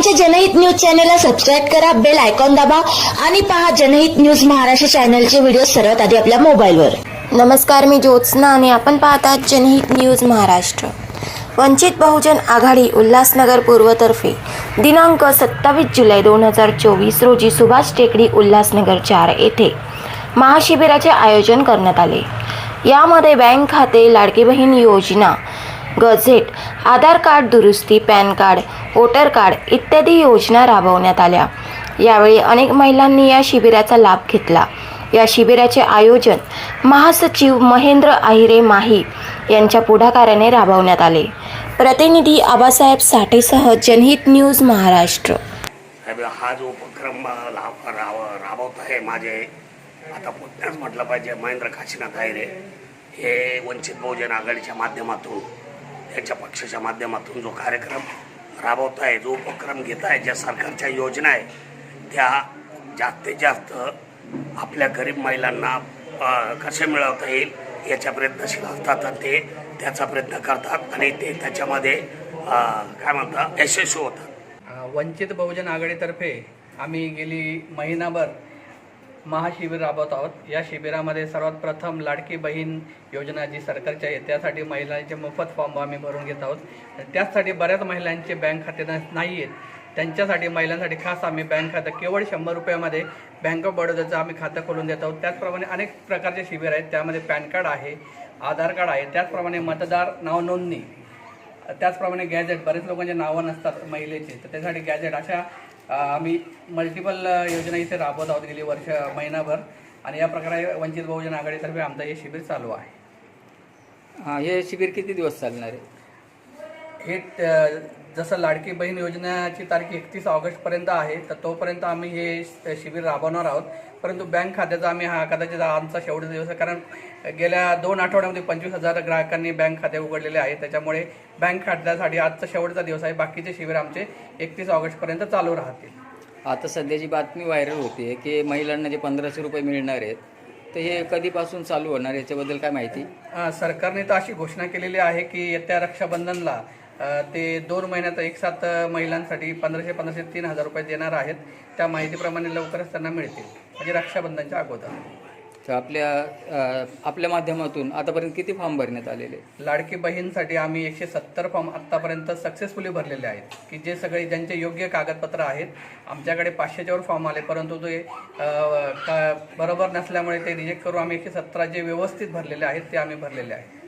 आमच्या जनहित न्यूज चॅनलला सबस्क्राईब करा बेल आयकॉन दाबा आणि पहा जनहित न्यूज महाराष्ट्र चॅनलचे व्हिडिओ सर्वात आधी आपल्या मोबाईलवर. नमस्कार मी ज्योत्स्ना आणि आपण पाहतात जनहित न्यूज महाराष्ट्र. वंचित बहुजन आघाडी उल्हासनगर पूर्वतर्फे दिनांक सत्तावीस जुलै दोन हजार चोवीस रोजी सुभाष टेकडी उल्हासनगर चार येथे महाशिबिराचे आयोजन करण्यात आले. यामध्ये बँक खाते लाडकी बहीण योजना गझेट आधार कार्ड दुरुस्ती पॅन कार्ड वोटर कार्ड इत्यादी योजना राबवण्यात आल्या. यावेळी अनेक महिलांनी या शिबिराचा लाभ घेतला. या शिबिराचे आयोजन महासचिव महेंद्र आहिरे माही यांच्या पुढाकाराने राबवण्यात आले. प्रतिनिधी आबासाहेब साठेसह जनहित न्यूज महाराष्ट्र. हा जो उपक्रम राबवत आहे माझे आता पुण्याच म्हटलं पाहिजे महेंद्र काशीनाथ आहिरे. हे वंचित बहुजन आघाडीच्या माध्यमातून त्यांच्या पक्षाच्या माध्यमातून जो कार्यक्रम राबवत आहे जो उपक्रम घेत आहे ज्या सरकारच्या योजना आहे त्या जास्तीत जास्त आपल्या गरीब महिलांना कसे मिळवता येईल याच्या प्रयत्नशील असतात आणि ते त्याचा प्रयत्न करतात आणि ते त्याच्यामध्ये काय म्हणतात यशस्वी होतात. वंचित बहुजन आघाडीतर्फे आम्ही गेली महिनाभर महाशिबिर राबवत आहोत या शिबिरामध्ये सर्वात प्रथम लाडकी बहीण योजना जी सरकारची आहे त्यासाठी महिलांचे मोफत फॉर्म आम्ही भरून घेत आहोत. त्याचसाठी बऱ्याच महिलांचे बँक खाते नाही आहेत. त्यांच्यासाठी महिलांसाठी खास आम्ही बँक खातं केवळ शंभर रुपयामध्ये बँक ऑफ बडोदाचं आम्ही खातं खोलून देत आहोत. त्याचप्रमाणे अनेक प्रकारचे शिबिर आहेत. त्यामध्ये पॅन कार्ड आहे आधार कार्ड आहे त्याचप्रमाणे मतदार नाव नोंदणी त्याचप्रमाणे गॅजेट बरेच लोकांचे नावं नसतात महिलेचे तर त्यासाठी गॅजेट अशा आम्ही मल्टिपल योजना इथे राबवत आहोत गेली वर्ष महिनाभर. आणि या प्रकारे वंचित बहुजन आघाडीतर्फे आमचं हे शिबिर चालू आहे. हे शिबिर किती दिवस चालणार आहे? हे जसं लाडकी बहीण योजनेची तारीख एकतीस ऑगस्टपर्यंत आहे तर तोपर्यंत आम्ही हे शिबिर राबवणार आहोत. परंतु बँक खात्याचा आम्ही हा कदाचित आमचा शेवटचा दिवस आहे कारण गेल्या दोन आठवड्यामध्ये पंचवीस हजार ग्राहकांनी बँक खाते उघडलेले आहे त्याच्यामुळे बँक खात्यासाठी आजचा शेवटचा दिवस आहे. बाकीचे शिबिर आमचे एकतीस ऑगस्टपर्यंत चालू राहतील. आता सध्याची बातमी व्हायरल होते की महिलांना जे पंधराशे रुपये मिळणार आहेत तर हे कधीपासून चालू होणार? याच्याबद्दल काय माहिती? सरकारने तर अशी घोषणा केलेली आहे की येत्या रक्षाबंधनला ते दोन महिन्यात एक साथ महिलांसाठी पंधराशे पंधराशे तीन हजार रुपये देणार आहेत. त्या माहितीप्रमाणे लवकरच त्यांना मिळतील. म्हणजे रक्षाबंधनच्या अगोदर. तर आपल्या आपल्या माध्यमातून आतापर्यंत किती फॉर्म भरण्यात आलेले? लाडकी बहीणसाठी आम्ही एकशे सत्तर फॉर्म आत्तापर्यंत सक्सेसफुली भरलेले आहेत. की जे सगळे ज्यांचे योग्य कागदपत्र आहेत आमच्याकडे पाचशेच्या वर फॉर्म आले. परंतु ते का बरोबर नसल्यामुळे ते रिजेक्ट करून आम्ही एकशे सतरा जे व्यवस्थित भरलेले आहेत ते आम्ही भरलेले आहेत.